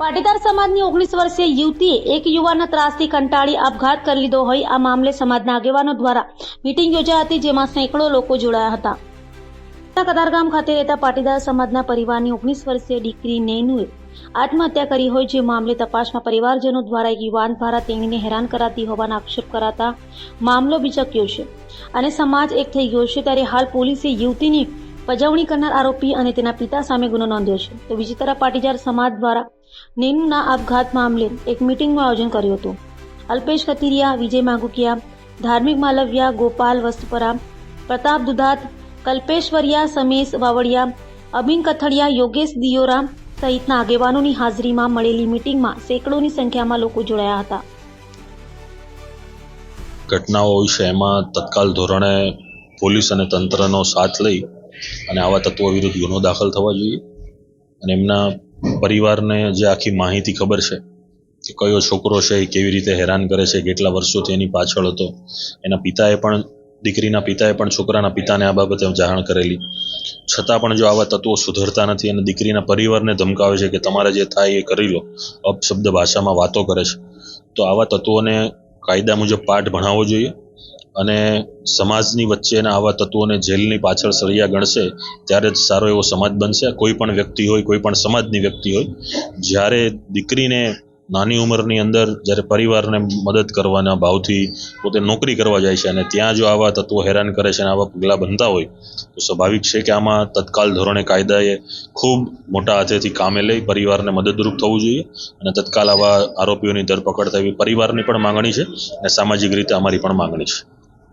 પાટીદાર સમાજની ઓગણીસ વર્ષીય યુવતીએ એક યુવાનના ત્રાસથી કંટાળી આપઘાત કરી લીધો હોય આ મામલે સમાજના આગેવાનો દ્વારા મીટિંગ યોજાઈ હતી જેમાં સેંકડો લોકો જોડાયા હતા. કતારગામ ખાતે રહેતા પાટીદાર સમાજના પરિવારની ઓગણીસ વર્ષીય દીકરી નેનુએ આત્મહત્યા કરી હોય જે મામલે તપાસમાં પરિવારજનો દ્વારા એક યુવાન દ્વારા તેણીને હેરાન કરાતી હોવાના આક્ષેપ કરાતા મામલો બિચક્યો છે. અને સમાજ એક થઈ ગયો છે ત્યારે હાલ પોલીસે યુવતીની પજવણી કરનાર આરોપી અને તેના પિતા સામે ગુનો નોંધ્યો છે. તો બીજી પાટીદાર સમાજ દ્વારા નેનુના આપઘાત મામલે એક મિટિંગનું આયોજન કર્યું હતું. અલ્પેશ કતિરિયા, વિજય માગુકિયા, ધાર્મિક માલવ્યા, ગોપાલ વસ્તપરા, પ્રતાપ દુધાત, કલ્પેશ્વરિયા સમેશ વાવડિયા, અબિન કથડિયા, યોગેશ દિયોરા સહિતના આગેવાનોની હાજરીમાં મળેલી મિટિંગમાં સેંકડોની સંખ્યામાં લોકો જોડાયા હતા. ઘટનાઓ વિશે એમાં તત્કાલ ધોરણે પોલીસ અને તંત્રનો સાથ લઈ અને આવા તત્વો વિરુદ્ધ ગુનો દાખલ થવા જોઈએ. અને એમના પરિવારને જે આખી માહિતી ખબર છે કે કયો છોકરો છે, એ કેવી રીતે હેરાન કરે છે, કેટલા વર્ષોથી એની પાછળ હતો. એના પિતાએ પણ, દીકરીના પિતાએ પણ છોકરાના પિતાને આ બાબતે જાણ કરેલી. છતાં પણ જો આવા તત્વો સુધરતા નથી અને દીકરીના પરિવારને ધમકાવે છે કે તમારે જે થાય એ કરી લો, અપશબ્દ ભાષામાં વાતો કરે છે, તો આવા તત્વોને કાયદા મુજબ પાઠ ભણાવવો જોઈએ. અને સમાજની વચ્ચેના આવા તત્વોને જેલની પાછળ સળિયા ગણશે, ત્યારે જ સારો એવો સમાજ બનશે. કોઈ પણ વ્યક્તિ હોય, કોઈ પણ સમાજની વ્યક્તિ હોય, જ્યારે દીકરીને નાની ઉંમરની અંદર જ્યારે પરિવારને મદદ કરવાના ભાવથી પોતે નોકરી કરવા જાય છે અને ત્યાં જો આવા તત્વો હેરાન કરે છે અને આવા પગલાં બનતા હોય, તો સ્વાભાવિક છે કે આમાં તત્કાલ ધોરણે કાયદાએ ખૂબ મોટા હાથેથી કામે લઈ પરિવારને મદદરૂપ થવું જોઈએ અને તત્કાલ આવા આરોપીઓની ધરપકડ થવી પરિવારની પણ માંગણી છે અને સામાજિક રીતે અમારી પણ માંગણી છે.